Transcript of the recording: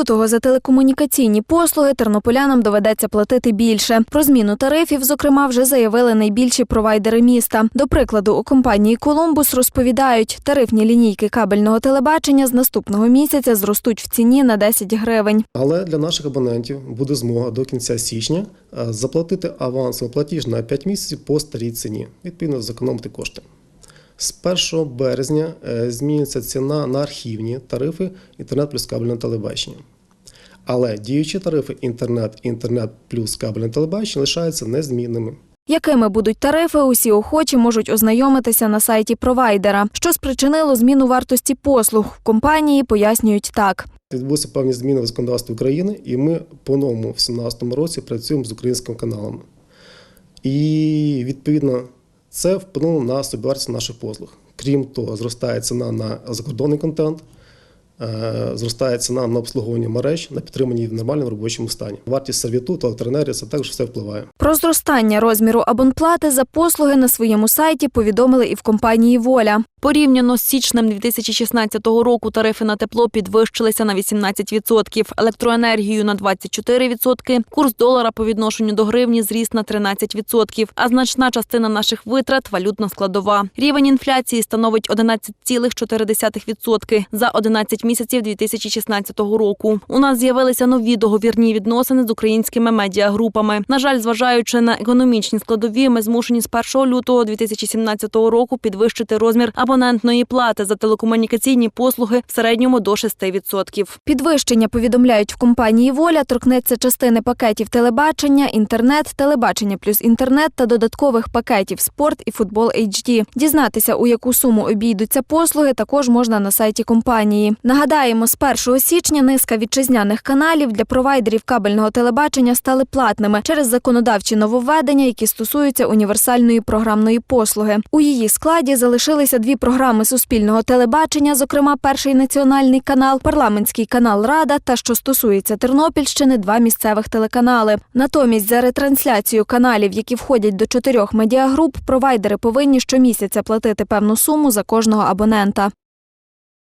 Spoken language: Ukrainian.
лютого за телекомунікаційні послуги тернополянам доведеться платити більше. Про зміну тарифів, зокрема, вже заявили найбільші провайдери міста. До прикладу, у компанії Колумбус розповідають, тарифні лінійки кабельного телебачення з наступного місяця зростуть в ціні на 10 гривень. Але для наших абонентів буде змога до кінця січня е, заплатити авансовий платіж на 5 місяців по старій ціні, відповідно зекономити кошти. З 1 березня е, зміниться ціна на архівні тарифи інтернет плюс кабельне телебачення. Але діючі тарифи інтернет, інтернет плюс кабельне телебачення лишаються незмінними. Якими будуть тарифи, усі охочі можуть ознайомитися на сайті провайдера. Що спричинило зміну вартості послуг компанії, пояснюють так. Відбулися певні зміни в законодавстві України, і ми по-новому в 2017 році працюємо з українськими каналами. І відповідно це вплинуло на собівартість наших послуг. Крім того, зростає ціна на закордонний контент, зростає ціна на обслуговування мереж, на підтримання їх в нормальному робочому стані. Вартість сервітуту, електроенергії це також все впливає. Про зростання розміру абонплати за послуги на своєму сайті повідомили і в компанії Воля. Порівняно з січнем 2016 року тарифи на тепло підвищилися на 18%, електроенергію на 24%, курс долара по відношенню до гривні зріс на 13%, а значна частина наших витрат – валютна складова. Рівень інфляції становить 11,4% за 11 місяців 2016 року. У нас з'явилися нові договірні відносини з українськими медіагрупами. На жаль, зважаючи на економічні складові, ми змушені з 1 лютого 2017 року підвищити розмір абонентної плати за телекомунікаційні послуги в середньому до 6%. Підвищення повідомляють в компанії Воля торкнеться частини пакетів телебачення, інтернет, телебачення плюс інтернет та додаткових пакетів спорт і футбол HD. Дізнатися, у яку суму обійдуться послуги, також можна на сайті компанії. Нагадаємо, з 1 січня низка вітчизняних каналів для провайдерів кабельного телебачення стали платними через законодавчі нововведення, які стосуються універсальної програмної послуги. У її складі залишилися дві програми суспільного телебачення, зокрема перший національний канал, парламентський канал Рада та що стосується Тернопільщини, два місцевих телеканали. Натомість за ретрансляцію каналів, які входять до чотирьох медіагруп, провайдери повинні щомісяця платити певну суму за кожного абонента.